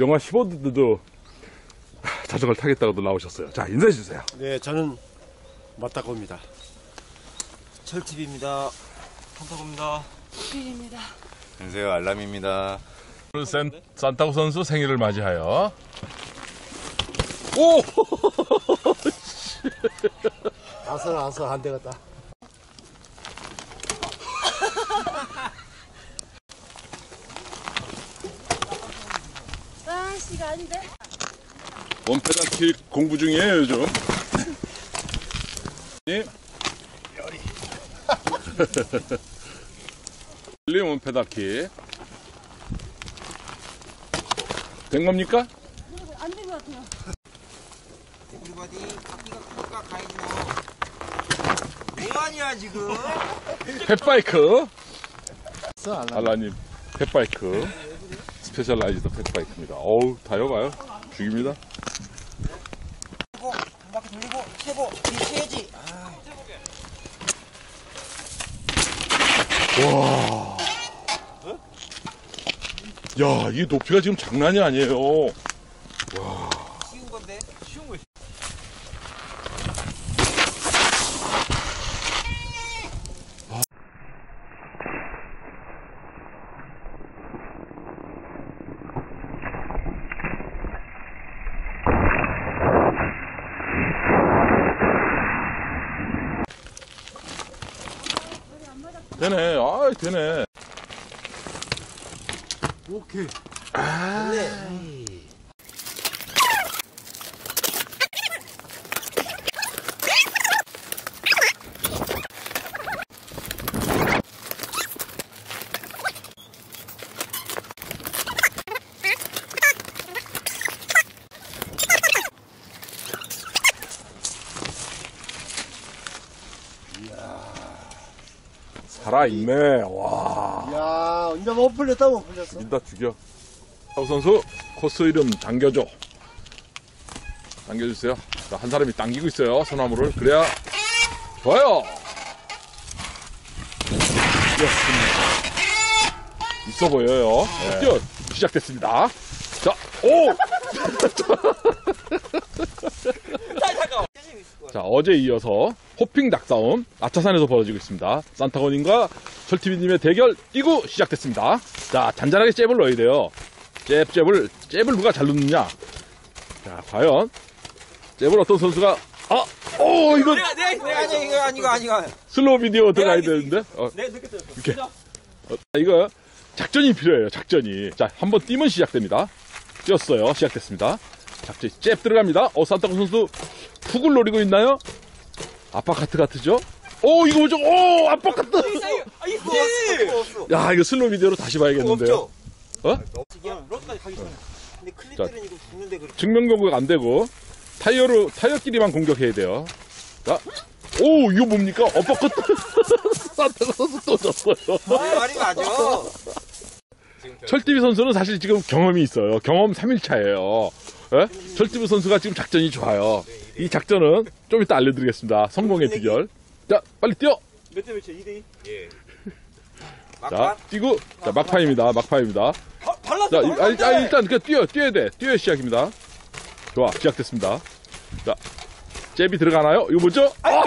영하 15도도 자전거를 타겠다고도 나오셨어요. 자, 인사해 주세요. 네, 저는 맞다고입니다. 철TV입니다. 판타고입니다. 빌입니다. 안녕하세요 알람입니다. 오늘 산, 산타고 선수 생일을 맞이하여 오! 아서 안 되겠다. 아, 씨가 아닌데? 원페달킥 공부 중이에요, 요즘. 예. 리 원페달킥. 된 겁니까? 안 된 것 같아요. 우리 바디 바퀴가 크니까 가야지 뭐. 뭐하냐 지금? 펫바이크. 알라님, 펫바이크. 스페셜 라이즈드 펫바이크입니다. 어우, 다여봐요. 죽입니다. 그리고 한 바퀴 돌리고 최고 뒤쳐야지. 아, 야, 이 높이가 지금 장난이 아니에요. 되네. 아, 되네. 오케이. 살아있네. 와. 야, 이제 못 풀렸다 못 풀렸어. 일다 죽여. 박 선수 코스 이름 당겨줘. 당겨주세요. 자, 한 사람이 당기고 있어요. 소나무를. 그래야 좋아요. 뛰었습니다. 있어 보여요. 뛰어 시작됐습니다. 자, 오. 자, 어제 이어서 호핑 닭싸움 아차산에서 벌어지고 있습니다. 산타건님과 철티비님의 대결 뛰고 시작됐습니다. 자, 잔잔하게 잽을 넣어야 돼요. 잽, 잽을, 잽을 누가 잘 넣느냐. 자, 과연, 잽을 어떤 선수가, 아, 오, 이거 내가 내가 내가 아니 이거 아니고 아니고. 슬로우 비디오 들어가야 되는데. 어, 내가 느꼈어요. 이렇게. 어, 이거 작전이 필요해요, 작전이. 자, 한번 뛰면 시작됩니다. 뛰었어요. 시작됐습니다. 작전, 잽 들어갑니다. 어, 산타코 선수 훅을 노리고 있나요? 아빠카트 같으죠? 오, 이거 뭐죠? 오, 아빠카트! 아 이거. 야, 이거 슬로우 비디오로 다시 봐야겠는데요. 어? 이거 죽는데 그렇게. 증명 경고가 안 되고, 타이어로, 타이어끼리만 공격해야 돼요. 자, 오, 이거 뭡니까? 어퍼컷! 산타코 선수 또 졌어요. 내 말이 맞아. 철티비 선수는 사실 지금 경험이 있어요. 경험 3일차예요. 철티비 선수가 지금 작전이 좋아요. 이 작전은 좀 이따 알려드리겠습니다. 성공의 비결. 자, 빨리 뛰어! 몇 대 몇이야? 2대 2? 자? 뛰고, 자, 막판입니다. 막판입니다. 바- 발랐어. 자, 이- 발랐어. 아니, 아니, 일단 그냥 뛰어, 뛰어야 돼. 뛰어야 시작입니다. 좋아, 시작됐습니다. 자, 잽이 들어가나요? 이거 뭐죠? 아!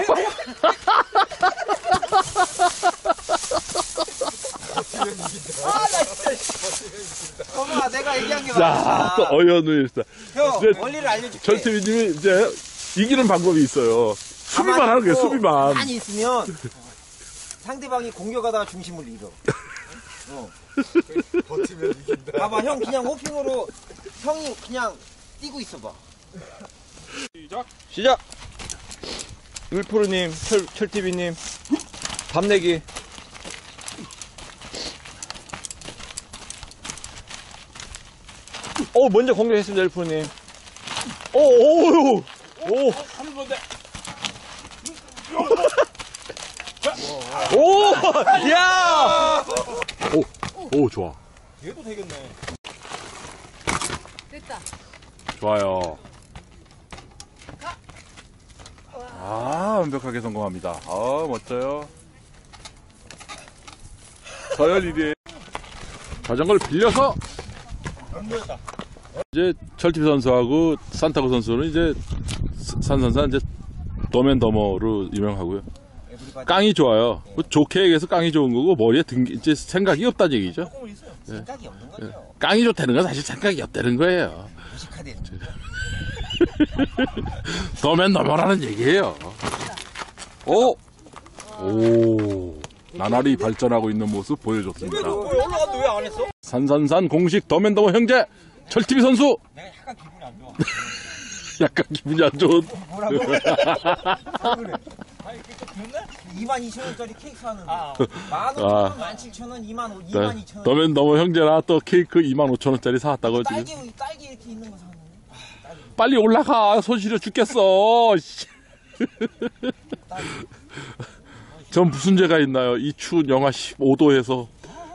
봐봐 내가 얘기한 게 자, 맞아. 또 어연을 있어. 형 이제 원리를 알려줄게. 철티비님이 이제 이기는 방법이 있어요. 수비만 가만히 하는 거예요, 있고 수비만. 가만히 있으면 상대방이 공격하다가 중심을 잃어. 어. 버티면 이긴다. 봐봐 형 그냥 호핑으로 형이 그냥 뛰고 있어봐. 시작. 시작! 울프루님, 철, 철TV님, 밤내기. 오, 먼저 공격했습니다, 울프루님. 오, 오, 오, 오, 야! 오, 좋아. 얘도 되겠네. 됐다. 좋아요. 아, 완벽하게 성공합니다. 아, 멋져요. 서열 1위. 자전거를 빌려서 이제 철티비 선수하고 산타고 선수는 이제 산산산 이제 더맨더머로 유명하고요. 깡이 좋아요. 뭐 좋게 얘기해서 깡이 좋은 거고 머리에 든게 이제 생각이 없다는 얘기죠. 조금 있어요. 생각이 없는 거죠. 깡이 좋다는 건 사실 생각이 없다는 거예요. 무식하대. 더맨더머라는 얘기예요. 오, 오, 나날이 발전하고 있는 모습 보여줬습니다. 올라갔는데 왜 안 했어? 산산산 공식 더맨 더머 형제 철티비 선수 내가 약간 기분이 안 좋아. 약간 기분이 안 좋은 뭐라고? 아니 그게 됐나? 2만 2천 원짜리 케이크 사는데 만 5천 원, 만 7천 원, 2만 5, 2만 2천 원. 네. 더맨더머 형제라 또 케이크 25,000원짜리 사왔다고 지금 딸기 딸기 이렇게 있는 거 사는. 빨리 올라가 손 시려 죽겠어 씨. 전 무슨 죄가 있나요 이 추운 영하 15도에서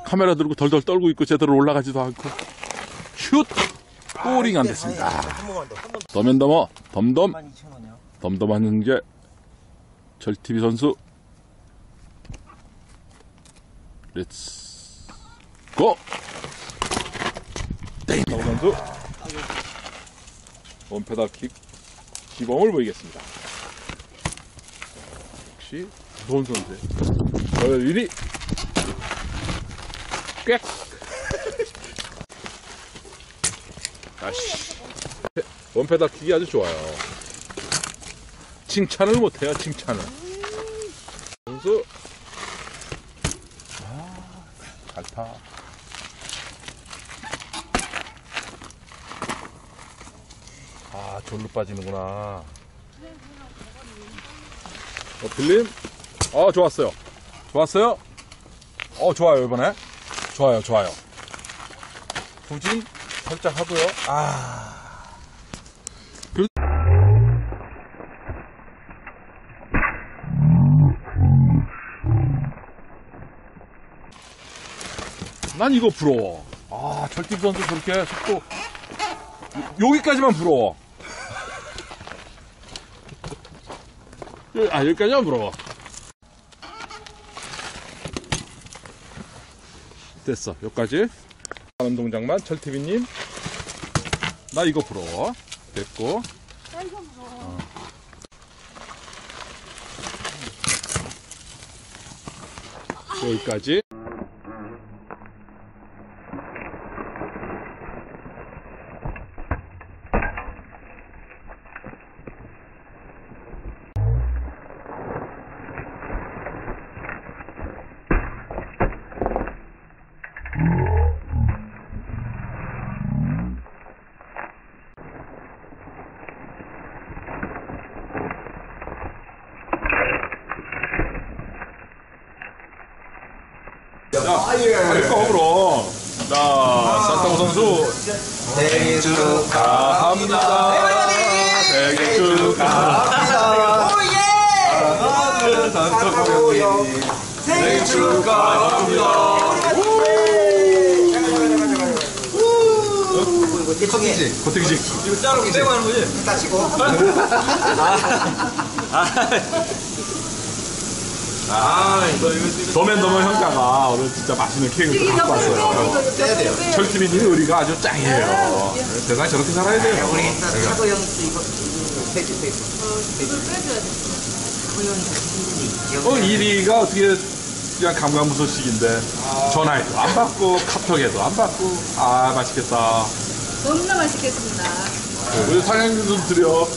카메라 들고 덜덜 떨고 있고 제대로 올라가지도 않고 슛! 꼬링 안 됐습니다. 더맨더머 덤덤. 2만 2천 원이야. 덤덤한 형제 절TV 선수. 렛츠 고! 땡! 덤 선수. 원페달킥 기범을 보이겠습니다. 역시 무서운 선수예요. 저의 1위 꽥! 아씨 원페달 킥이 아주 좋아요 칭찬을 못해요, 칭찬을. 선수. 아, 잘 타. 아, 절로 빠지는구나. 어, 빌림? 어, 좋았어요. 좋았어요? 어, 좋아요, 이번에. 좋아요, 좋아요. 후진 살짝 하고요. 아. 난 이거 부러워. 아, 절팀 선수 저렇게 속도 여기까지만 부러워. 여- 아, 여기까지만 부러워. 됐어, 여기까지. 동작만 철TV님. 나 이거 부러워. 됐고. 어. 여기까지. 자, 빨리 꺼, 그럼. 자, 산타고 선수. 생일 축하합니다. 생일 축하합니다. 생일 축하합니다. 이쪽에 고택이지. 빼고 하는 거지? 따치고. 더맨더머 형제가 오늘 진짜 맛있는 케이크를 갖고 왔어요. 철티비님 의리가 아주 짱이에요. 세상에 저렇게 살아야 돼요. 우리 사도 형 이거 페이지 페이지. 어, 1위가 어떻게 그냥 감감무소식인데 전화해도 안 받고 카톡에도 안 받고 아 맛있겠다. 너무나 맛있겠습니다. 우리 사장님 좀 드려.